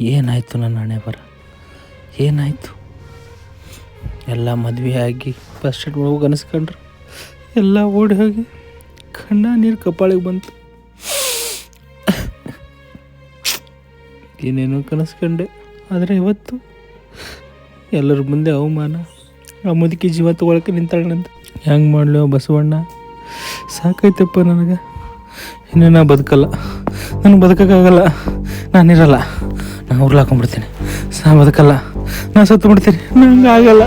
ಏನಾಯಿತು ನನ್ನ ಹಣೆ ಬರ? ಏನಾಯಿತು? ಎಲ್ಲ ಮದುವೆ ಆಗಿ ಫಸ್ಟ್ ಏಡ್ ಹೋಗಿ ಅನಿಸ್ಕೊಂಡ್ರು. ಎಲ್ಲ ಓಡಿ ಹೋಗಿ ಕಣ್ಣ ನೀರು ಕಪ್ಪಾಳಿಗೆ ಬಂತು. ಏನೇನೋ ಕನಸ್ಕೊಂಡೆ, ಆದರೆ ಇವತ್ತು ಎಲ್ಲರ ಮುಂದೆ ಅವಮಾನ. ಆ ಮುದುಕಿ ಜೀವ ತಗೊಳಕ್ಕೆ ನಿಂತಾಳಂತ ಹೆಂಗೆ ಮಾಡಲಿ ಬಸವಣ್ಣ? ಸಾಕೈತಪ್ಪ ನನಗೆ. ಇನ್ನು ನಾ ಬದುಕಲ್ಲ. ನನಗೆ ಬದುಕೋಕ್ಕಾಗಲ್ಲ ನಾನಿರಲ್ಲ ನಾನು ಉರ್ಲಾಕೊಂಡ್ಬಿಡ್ತೀನಿ ನಾ ಬದುಕಲ್ಲ ನಾ ಸತ್ತು ಬಿಡ್ತೀನಿ. ನಂಗೆ ಆಗಲ್ಲ.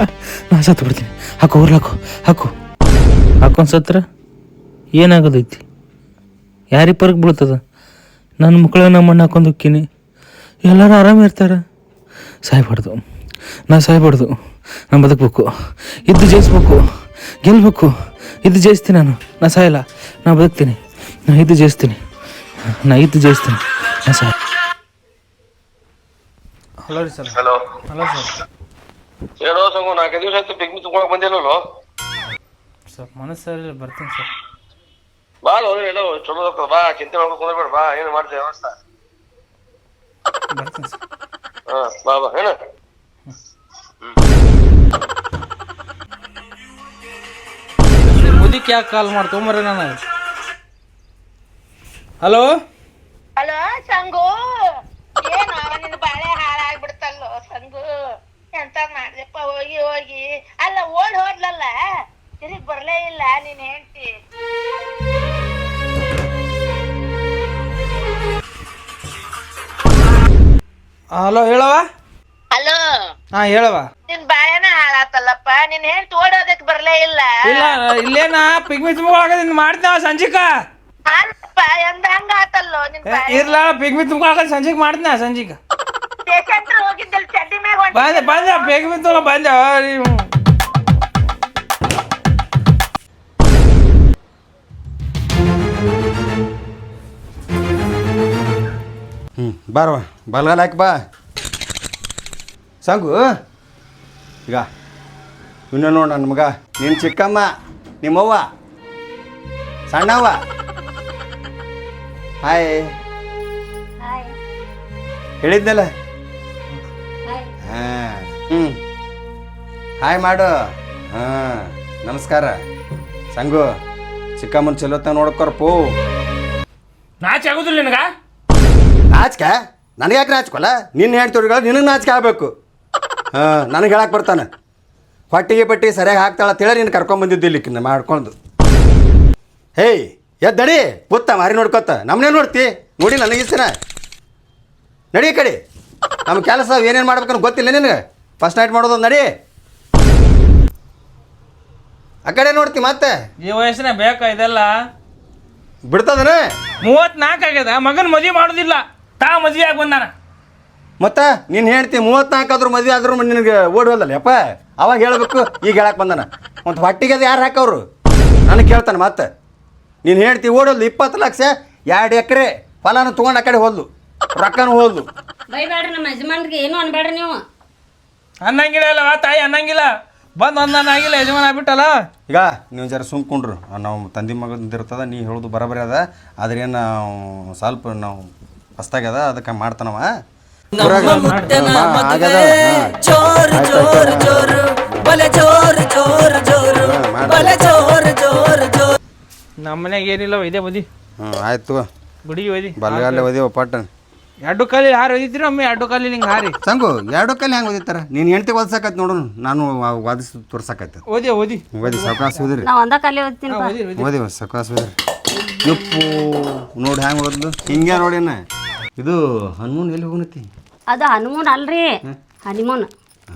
ನಾ ಸತ್ತು ಬಿಡ್ತೀನಿ. ಹಾಕು ಉರ್ಲಾಕು ಹಾಕು ಹಾಕೊಂಡು ಸತ್ರ ಏನಾಗೋದೈತಿ? ಯಾರಿಗೆ ಪರಕ್ ಬೀಳ್ತದ? ನನ್ನ ಮಕ್ಕಳ ನಮ್ಮ ಮಣ್ಣು ಹಾಕೊಂಡು ಹೋಗ್ತೀನಿ ಎಲ್ಲರೂ ಆರಾಮ ಇರ್ತಾರೆ? ಸಾಯ್ಬಾರ್ದು. ನಾ ಸಾಯ್ಬಾರ್ದು. ನಾನು ಬದುಕಬೇಕು. ಇದ್ದು ಜಯಿಸ್ಬೇಕು. ಗೆಲ್ಬೇಕು. ಇದ್ದು ಜಯಿಸ್ತೀನಿ ನಾನು. ನಾ ಸಾಯಲ್ಲ. ನಾ ಬದುಕ್ತೀನಿ. ನಾ ಇದ್ದು ಜಯಿಸ್ತೀನಿ. ನಾ ಇದ್ದು ಜಯಿಸ್ತೀನಿ. ನಾ ಸಾಯ ಹಲೋ ರೀ ಸರ್ ಹಲೋ ಹಲೋ ಸರ್ ಏನೋ ಸಂಗು ನಾಲ್ಕೈದು ದಿವಸ ಆಯ್ತು ಪಿಕ್ನಿಕ್ ತಗೊಳಕ್ ಬಂದಿಲ್ಲೋ ಸರ್ ಮನಸ್ಸಲ್ಲಿ ಬರ್ತೀನಿ ಸರ್ ಬಾ ನೋಡಿ ಏನೋ ಚಲೋ ಆಗ್ತದ. ಬಾ ಚಿಂತೆ ಮಾಡ್ಕೊಂಡು ಕುಂದ್ರಬೇಡ. ಬಾ ಏನು ಮಾಡ್ತೀವಿ ವ್ಯವಸ್ಥೆ? ಬರ್ತೀನಿ ಸರ್ ಹಾಂ ಬಾ ಬಾ ಏನು? ಮುದಿಕ್ ಯಾಕೆ ಕಾಲ್ ಮಾಡಿ ತೊಗೊಂಬರ್ರಿ ನಾನು. ಹಲೋ ಹಲೋ ಸಂಗು ಏನು ನಿನ್ನ ಬಾಳೆ ಸಂಗು. ಎಂತ ಮಾಡ್ದಪ್ಪ ಹೋಗಿ ಹೋಗಿ. ಅಲ್ಲ ಓಡ್ ಹೋದ್ಲಲ್ಲ? ತಿರುಗ್ ಬರ್ಲೇ ಇಲ್ಲ ನೀನ್ ಹೇಳ್ತಿ ಹಲೋ ಹೇಳವ ಹಲೋ? ಹಾ ಹೇಳವ ನಿನ್ ಬಾಳೆನ ಹಾಳಾತಲ್ಲಪ್ಪ. ನಿನ್ ಹೇಳ್ತಿ ಓಡೋದಕ್ ಬರ್ಲೇ ಇಲ್ಲ. ಇಲ್ಲ ಇಲ್ಲೇನ? ಪಿಗ್ಮಿ ನಿನ್ ಮಾಡ್ತೇವ ಸಂಜಿಕ? ಅಲ್ಲಪ್ಪ ಎಂದ ಹಂಗ ಆತಲ್ಲೋ ನಿನ್ ಬಾಳೆ ಇರ್ಲ ಪಿಗ್ಮಿ ತುಂಬಿಕೊಳಕ ಸಂಜಿಕ್ ಮಾಡ್ತೀನ ಸಂಜಿಕ. ಚಡ್ಡಿ ಮ್ಯಾಗ ಹೊಂಟ ಬಂದೆ ಬಂದೆ ಬೇಗ ತುಂಬ ಬಂದೆ. ನೀವು ಹ್ಞೂ ಬಾರವ ಬಲ್ಗಾಲ ಹಾಕಿ ಬಾ. ಸಂಗು ಈಗ ಇನ್ನ ನೋಡು ನನ್ನ ಮಗ. ನಿನ್ನ ಚಿಕ್ಕಮ್ಮ ನಿಮ್ಮವ್ವ ಸಣ್ಣವ್ವ. ಹಾಯ್ ಹೇಳಿದ್ನಲ್ಲ? ಹಾಂ. ಹ್ಞೂ ಹಾಯ್ ಮಾಡು. ಹಾಂ ನಮಸ್ಕಾರ. ಸಂಗು ಚಿಕ್ಕಮ್ಮನ ಚಲೋತ್ತ ನೋಡ್ಕೊರಪ್ಪು ನಾಚಿ ಆಗೋದಿಲ್ಲ ನಿನಗ? ನಾಚಿಕೆ? ನನಗೆ ಯಾಕೆ ನಾಚ್ಕೊಲ್ಲ? ನಿನ್ನ ಹೇಳ್ತಿವ್ರಿಗಳು ನಿನಗೆ ನಾಚಿಕೆ ಆಗಬೇಕು. ಹಾಂ ನನಗೆ ಹೇಳಕ್ಕೆ ಬರ್ತಾನೆ. ಹೊಟ್ಟಿಗೆ ಪಟ್ಟಿ ಸರಿಯಾಗಿ ಹಾಕ್ತಾಳ ತಿಳ ನೀನು ಕರ್ಕೊಂಬಂದಿದ್ದು ಇಲ್ಲಿ ಮಾಡ್ಕೊಂಡು ಹೇಯ್ ಎದ್ದಡಿ. ಪುತ್ತ ಮಾರಿ ನೋಡ್ಕೊತ. ನಮ್ಮನ್ನೇ ನೋಡ್ತಿ? ನೋಡಿ ನನಗೆ ಇಷ್ಟನ ನಡಿ ಕಡೆ. ನಮ್ಮ ಕೆಲಸ ಏನೇನು ಅಂತ ಗೊತ್ತಿಲ್ಲ ನಿನಗೆ? ಫಸ್ಟ್ ನೈಟ್ ಮಾಡೋದು ನಡಿ. ಆ ಕಡೆ ನೋಡ್ತಿ ಮತ್ತೆ? ಈ ವಯಸ್ಸಿನ ಬೇಕ ಇದೆಲ್ಲ? ಬಿಡ್ತದನೇ? ಮೂವತ್ನಾಲ್ಕು ಆಗ್ಯದ ಮಗನ ಮದುವೆ ಮಾಡೋದಿಲ್ಲ. ತಾ ಮದುವೆ ಆಗಿ ಬಂದಾನ. ಮತ್ತೆ ನೀನು ಹೇಳ್ತಿ ಮೂವತ್ನಾಲ್ಕು ಆದ್ರೂ ಮದುವೆ ಆದ್ರೂ ನಿನಗೆ ಓಡುವಲ್ಲ ಯಪ್ಪ? ಅವಾಗ ಹೇಳ್ಬೇಕು ಈಗ ಹೇಳಕ್ ಬಂದಾನ. ಒಂದು ಹೊಟ್ಟಿಗೆ ಅದು ಯಾರು ಹಾಕವ್ರು? ನನಗೆ ಕೇಳ್ತಾನೆ ಮತ್ತೆ. ನೀನು ಹೇಳ್ತಿ ಓಡೋದು ಇಪ್ಪತ್ತು ಲಕ್ಷ ಎರಡು ಎಕರೆ ಫಲಾನು ತೊಗೊಂಡು ಆ ಕಡೆ ಹೋದ್ಲು. ರೊಕ್ಕನೂ ಹೋದ್ಲು ಬೈಬೇಡ್ರಿ ನಮ್ಮ ಯಜಮಾನ್ರಿಗೆ ಏನು ಅನ್ಬೇಡ್ರಿ ನೀವು. ಅನ್ನಂಗಿಲ್ಲ ಅಲ್ಲವ ತಾಯಿ ಅನ್ನಂಗಿಲ್ಲ. ಬಂದು ಅನ್ನಂಗಿಲ್ಲ ಆಗಿಲ್ಲ ಯಜಮಾನ ಆಗ್ಬಿಟ್ಟಲ್ಲ. ಈಗ ನೀವು ಜರ ಸುಮ್ಕೊಂಡ್ರು ನಾವು ತಂದೆ ಮಗಂದಿರ್ತದ ನೀ ಹೇಳೋದು ಬರಬರಿ ಅದ. ಆದ್ರೆ ಏನು ಸ್ವಲ್ಪ ನಾವು ಹೊಸ್ತಾಗ್ಯದ ಅದಕ್ಕೆ ಮಾಡ್ತಾನವ. ಆಗದ ಜೋರ್ ಜೋರ್ ಜೋರ್. ಬಲೆ ಜೋರ್ ಜೋರ್ ಜೋರ್. ಬಲೆ ಜೋರ್ ಜೋರ್ ಜೋರ್. ನಮ್ಮ ಮನ್ಯಾಗ ಏನಿಲ್ಲ ಇದೇ ಬದಿ. ಹ್ಞೂ ಆಯ್ತು ಗುಡಿಗೆ ಒಯ್ದಿ ಬಲ್ಗಾಲೆ ಓದಿವ ಪಟ್ಟಣ ಎರಡು ಕಾಲಿ ಹಾರು ಒದಿತೀರ ಒಮ್ಮೆ ಎರಡು ಕಾಲಿ ಹಿಂಗೆ ಹಾರಿ. ಸಂಗು ಎರಡು ಕಲ್ಲಿ ಹೆಂಗೆ ಓದಿತ್ತಾರ? ನೀನು ಹೆಂಡ್ತಿ ಓದ್ಸಕತ್ ನೋಡು ನಾನು ವಾದಿಸ್ ತೋರ್ಸಕತ್ತ ಓದಿ ಓದಿ. ಓದಿ ಸಾವಕಾಶ ಓದಿರಿ. ನಾವು ಒಂದ ಕಾಲಿ ಓದ್ತೀನಿ ಓದಿ ಸಾವಕಾಶ ಓದಿರಿ. ಯಪ್ಪು ನೋಡಿ ಹೆಂಗೆ ಓದ್ಲು? ಹಿಂಗೆ ನೋಡಿನ ಇದು ಹನುಮೂನ್ ಎಲ್ಲಿ ಹೋಗ್ನತಿ? ಅದು ಹನುಮೂನ್ ಅಲ್ರಿ. ಹನಿಮೂನ್.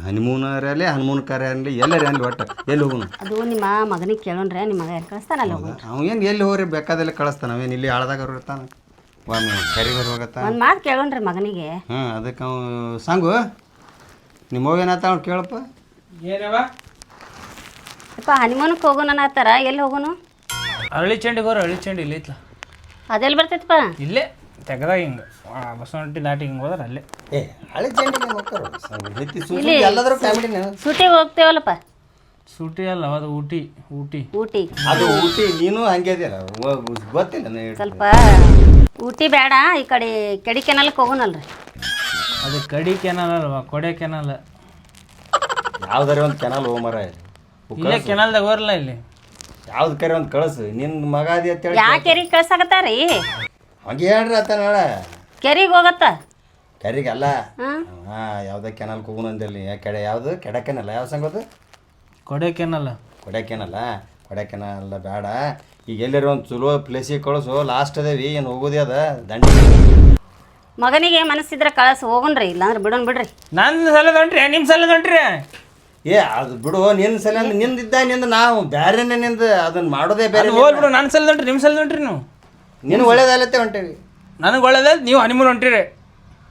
ಹನಿಮೂನ್ ಅಲ್ಲಿ ಹನುಮೂನ್ ಕಾರ್ಯ ಅಲ್ಲಿ ಎಲ್ಲರಿ ಅಲ್ಲಿ ಒಟ್ಟು? ಎಲ್ಲಿ ಹೋಗುಣ ಅದು ನಿಮ್ಮ ಮಗನಿಗೆ ಕೇಳೋಣ್ರೆ ನಿಮ್ಮ ಮಗ ಎಲ್ಲಿ ಕಳಿಸ್ತಾನಲ್ಲ ಅವ ಏನು ಎಲ್ಲಿ ಹೋಗ್ರಿ ಬೇಕಾದಲ್ಲಿ ಕಳಿಸ್ತಾನ ಅವೇನು ಇಲ್ಲಿ ಆಳ್ದಾಗ ಇರ್ತಾನ? ಒಮ್ಮೆ ಕರಿ ಬರಿ ಹೋಗತ್ತ ಒಂದು ಮಾತು ಕೇಳೋಣ್ರಿ ಮಗನಿಗೆ. ಹಾಂ ಅದಕ್ಕೆ ಅವ ಸಂಗು ನಿಮ್ಮ ಏನಾತ ಅವ್ನು ಕೇಳಪ್ಪ. ಏನವ ಅಪ್ಪ ಹನಿಮೂನ್ಗೆ ಹೋಗೋಣ ಎಲ್ಲಿ ಹೋಗೋನು? ಅರಳಿ ಚಂಡಿಗೆ ಹೋರ ಅರಳಿ ಚಂಡಿ ಇಲ್ಲಿ ಐತ್ಲ. ಅದೆಲ್ಲಿ ಬರ್ತೈತಪ್ಪ? ಇಲ್ಲೇ ತೆಗ್ದಾಗ ಹಿಂಗೆ. ಬಸವನಟ್ಟಿ ದಾಟಿ ಹಿಂಗೆ ಹೋದ್ರೆ ಅಲ್ಲೇ. ಏ ಹಳೆ ಜಂಡಿಗೆ ಹೋಗ್ತಾರ? ಎಲ್ಲಾದರೂ ಫ್ಯಾಮಿಲಿನ ಸೂಟಿಗೆ ಹೋಗ್ತೇವಲ್ಲಪ್ಪ. ಸೂಟಿ ಅಲ್ಲ ಅದು ಊಟಿ ಊಟಿ. ಊಟಿ. ಅದು ಊಟಿ ನೀನು ಹಂಗೆ ಇದೆಯಲ್ಲ ಗೊತ್ತಿಲ್ಲ ಸ್ವಲ್ಪ ಊಟಿ ಬೇಡ ಈ ಕಡೆ ಕೆಡಿ ಕೆನಲ್ಗೆ ಹೋಗೋಣಲ್ರಿ ಅದು ಕಡಿ ಕೆನಲ್ ಅಲ್ವಾ ಕೊಡೆ ಕೆನಲ್. ಯಾವ್ದಾರ ಒಂದು ಕೆನಲ್ ಹೋಮರ ಇಲ್ಲ ಕೆನಲ್ದಾಗ ಬರಲ್ಲ ಇಲ್ಲಿ? ಯಾವ್ದು ಕರೆ ಒಂದು ಕಳಿಸು. ನಿನ್ನ ಮಗ ಅದಿ ಅಂತೇಳಿ ಯಾ ಕೆರಿಗೆ ಕಳ್ಸಾಕತ್ತಾರಿ ಹಂಗೆ ಹೇಳ್ರಿ ಆತ ನೋಡ ಕೆರಿಗೆ ಹೋಗತ್ತ? ಕರಿಗಲ್ಲ. ಹಾಂ? ಹಾಂ ಯಾವುದೇ ಕೆನಲ್ ಯಾ ಕೆಡೆ ಯಾವ್ದು? ಕೆಡೆ ಕೆನಲ್ ಯಾವ ಸಂಗದು ಕೊಡೆ ಕೆನಲ್. ಕೊಡಕೆನಲ್ಲ. ಕೊಡಕೆನಲ್ಲ ಬೇಡ. ಈಗ ಎಲ್ಲರ ಒಂದು ಚಲೋ ಪ್ಲೇಸಿಗೆ ಕಳಿಸು ಲಾಸ್ಟ್ ಅದೇವಿ ಏನು ಹೋಗೋದೇ ಅದ ದಂಡ. ಮಗನಿಗೆ ಮನಸ್ಸಿದ್ರೆ ಕಳಸ ಹೋಗನ್ರಿ ಇಲ್ಲಾಂದ್ರೆ ಬಿಡೋನ್ ಬಿಡ್ರಿ. ನನ್ನ ಸಲದ ಹೊಂಟ್ರಿ ನಿಮ್ಮ ಸಲದ ಹೊಂಟ್ರಿ ಏ ಅದು ಬಿಡು ನಿನ್ನ ಸಲ ನಿಂದಿದ್ದ ನಿಂದ ನಾವು ಬೇರೆನೇ ನಿಂದ ಅದನ್ನ ಮಾಡೋದೇ ಬೇರೆ ಅದು ಹೋಲ್ ಬಿಡು ನನ್ನ ಸಲದ ಹೊಂಟ್ರಿ ನಿಮ್ಮ ಸಲದ ಹೊಂಟ್ರಿ ನೀವು. ನಿನ್ನ ಒಳ್ಳೇದಲ್ಲತ್ತೆ ಹೊಂಟೇವಿ. ನನಗೆ ಒಳ್ಳೇದ ನೀವು ಹನಿಮೂನ್ ಹೊಂಟಿರಿ.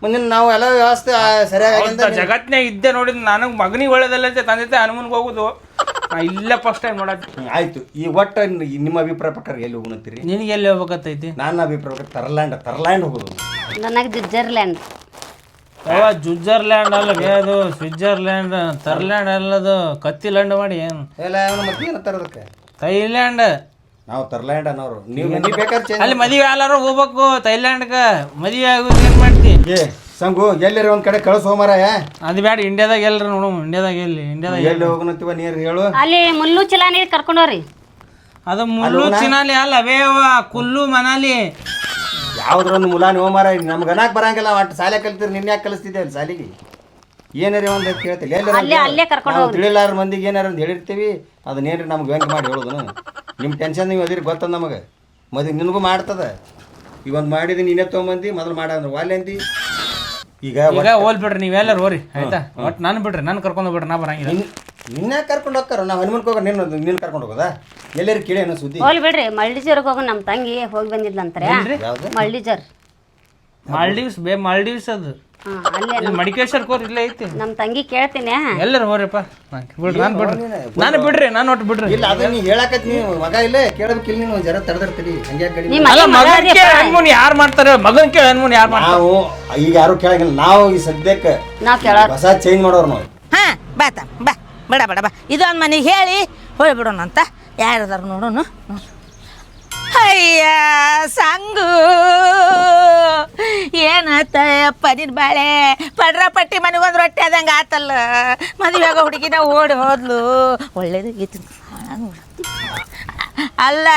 ಮುಂದಿನ ನಾವು ಎಲ್ಲ ವ್ಯವಸ್ಥೆ ಸರಿಯಾಗಿ ಜಗತ್ನ್ಯಾಗ ಇದ್ದೆ ನೋಡಿದ್ ನನಗೆ ಮಗನಿಗೆ ಒಳ್ಳೇದಲ್ಲ ಅಂತ ತಂದೆ ಹನುಮನ್ಗೆ ಹೋಗುದು. ಇಲ್ಲೇ ಫಸ್ಟ್ ಟೈಮ್ ನೋಡಕ್ ಆಯ್ತು. ಈ ಒಟ್ಟ ನಿಮ್ಮ ಅಭಿಪ್ರಾಯ ಪ್ರಕಾರ ಎಲ್ಲಿ ಹೋಗ್ತೀರಿ ನಿನಗೆ ಎಲ್ಲಿ ಹೋಗ್ಬೇಕತ್ತೈತಿ ನನ್ನ ಅಭಿಪ್ರಾಯ ಪ್ರಕಾರ ತರ್ಲ್ಯಾಂಡ್ ತರ್ಲ್ಯಾಂಡ್ ಹೋಗೋದು. ನನಗೆ ಜುಜ್ಜರ್ಲ್ಯಾಂಡ್ ಅವ ಜುಜ್ಜರ್ಲ್ಯಾಂಡ್ ಅಲ್ಲ ಬೇ ಅದು ಸ್ವಿಟ್ಜರ್ಲ್ಯಾಂಡ್ ತರ್ಲ್ಯಾಂಡ್ ಅಲ್ಲದು ಕತ್ತಿ ಲ್ಯಾಂಡ್ ಮಾಡಿ ಏನು? ಎಲ್ಲ ಅವನು ಮತ್ತೆ ಏನು ತರೋದಕ್ಕೆ? ಥೈಲ್ಯಾಂಡ್. ನಾವು ತರ್ಲ್ಯಾಂಡ್ ಅನ್ನೋರು. ನೀವು ನೀವು ಬೇಕಾದ್ರೆ ಚೇಂಜ್ ಅಲ್ಲಿ ಮದುವೆ ಎಲ್ಲಾರು ಹೋಗ್ಬೇಕು ಥೈಲ್ಯಾಂಡ್ಗೆ ಮದುವೆ ಆಗೋದು ಏನು ಮಾಡ್ತಿ? ಏ ಸಂಗು ಎಲ್ಲರ ಒಂದ್ ಕಡೆ ಕಳಿಸೋ ಹೋಮರಾಯ ಅದು ಬ್ಯಾಡ ಇಂಡಿಯಾದಾಗ ಎಲ್ರಿ ನೋಡು ಇಂಡಿಯಾದಾಗ ಎಲ್ಲಿ ಇಂಡಿಯಾದಾಗ ಎಲ್ಲಿ? ಹೋಗುನತ್ತೀವ ನೀರು ಹೇಳು? ಅಲ್ಲಿ ಮುಲ್ಲು ಚಲಾನಿ ಕರ್ಕೊಂಡೋರಿ. ಅದು ಮುಲ್ಲು ಚಿನಾಲಿ ಅಲ್ಲ ಅವೇವ ಕುಲ್ಲು ಮನಾಲಿ. ಯಾವ್ದ್ರೊಂದು ಮುಲಾನಿ ಮಾರಾಯ ನಮ್ಗೆ ಅನಾಕ್ ಬರಂಗಿಲ್ಲ ಒಟ್ಟು ಶಾಲೆ ಕಲ್ತಿರಿ ನಿನ್ನ ಯಾಕೆ ಕಲಿಸ್ತಿದ್ದೆ ಅಲ್ಲಿ ಶಾಲೆಗೆ ಏನಾರ ಒಂದು ಕೇಳ್ತಿಲ್ಲ ಎಲ್ಲರ ಅಲ್ಲೇ ಅಲ್ಲೇ ಕರ್ಕೊಂಡು ನಾವು ತಿಳಿಲಾರ ಮಂದಿಗೆ ಏನಾರ ಒಂದು ಹೇಳಿರ್ತೀವಿ ಅದನ್ನೇನ್ರಿ ನಮ್ಗೆ ವ್ಯಂಗ್ ಮಾಡಿ ಹೇಳೋದು ನಿಮ್ಮ ಟೆನ್ಷನ್ ನೀವು ಅದಿರಿ ಗೊತ್ತದ ನಮಗೆ. ಮದುವೆ ನಿನಗೂ ಮಾಡ್ತದ. ಇವೊಂದು ಮಾಡಿದ ಮಾಡಿದಿ ನೀನೇ ತೊಗೊಂಬಂದಿ ಮೊದಲು ಮಾಡಂದ್ರೆ ವಾಲೆ ಅಂದಿ ಈಗ ಈಗ ಹೋಲ್ ಬಿಡ್ರಿ ನೀವೆಲ್ಲರೂ ಹೋರಿ ಆಯ್ತಾ? ಬಟ್ ನಾನು ಬಿಡ್ರಿ ನಾನು ಕರ್ಕೊಂಡು ಬಿಡ್ರಿ ನಾ ಬರಂಗಿಲ್ಲ. ನಿನ್ನ ಕರ್ಕೊಂಡು ಹೋಗ್ತಾರ? ನಾವು ಹನುಮನ್ ಹೋಗ ನಿನ್ನ ನಿನ್ನ ಕರ್ಕೊಂಡು ಹೋಗೋದಾ? ಎಲ್ಲರೂ ಕೇಳಿ ಅನ್ನೋ ಸುದ್ದಿ. ಹೋಲ್ ಬಿಡ್ರಿ ಮಳ್ಳಿಜರ್ಗೆ ಹೋಗಿ ನಮ್ಮ ತಂಗಿ ಹೋಗಿ ಬಂದಿದ್ಲಂತಾರೆ. ಯಾವ್ದು? ಮಳ್ಳಿಜರ್. ಮಾಲ್ಡೀವ್ಸ್ ಬೇ ಮಾಲ್ಡೀವ್ಸ್ ಅದು. ಹಾ, ಅಲ್ಲೇ ಇಲ್ಲಿ ಮಡಿಕೇಶ್ವರ ಕೋರ್ ಇಲ್ಲೇ ಐತಿ. ನಮ್ಮ ತಂಗಿ ಕೇಳ್ತೀನಿ. ಎಲ್ಲರ ಹೋರಿಪ್ಪ. ನಾನ್ ಬಿಡ್ರಿ ನಾನು ಬಿಡ್ರಿ. ನಾನು ಬಿಡ್ರಿ ನಾನು ಒಟ್ಟು ಬಿಡ್ರಿ. ಇಲ್ಲ ಅದು ನೀ ಹೇಳಕತ್ ನೀ ಮಗ ಇಲ್ಲೇ ಕೇಳಬೇಕಿಲ್ಲ ನೀನು ನೀವು ಜರ ತಡೆದಿರ್ತೀರಿ ಹಂಗೆ ಕಡಿಮೆ ನಿಮ್ಮ ಅಲ್ಲ ಮಗ ಮಗನ್ ಕೇಳಿ ಯಾರು ಮಾಡ್ತಾರೆ? ಮಗನ್ ಕೇಳಿ ಹನ್ಮೂನ್ ಯಾರು ಮಾಡ್ತಾರೆ? ನಾವು ಈಗ ಯಾರು ಕೇಳಂಗಿಲ್ಲ. ನಾವು ಈ ಸದ್ಯಕ್ಕೆ ನಾವು ಕೇಳ ಹೊಸ ಚೇಂಜ್ ಮಾಡೋರು ನಾವು. ಹಾ ಬಾತ ಬಾ. ಬಡ ಬಡ ಬಾ. ಇದೊಂದು ಮನೆಗೆ ಹೇಳಿ ಹೋಗ್ಬಿಡೋಣ ಅಂತ ಯಾರದಾರು ನೋಡೋಣ ಅಯ್ಯ, ಸಂಗು. ಏನತ್ತ ನಿನ್ ಬಾಳೆ? ಪಡ್ರ ಪಟ್ಟಿ ಮನೆಗೆ ಒಂದು ರೊಟ್ಟಿ ಆದಂಗೆ ಆತಲ್ಲ. ಮದುವೆಯಾಗ ಹುಡುಗಿನ ಓಡಿ ಹೋದ್ಲು. ಒಳ್ಳೇದಾಗಿತ್ತು ಅಲ್ಲ,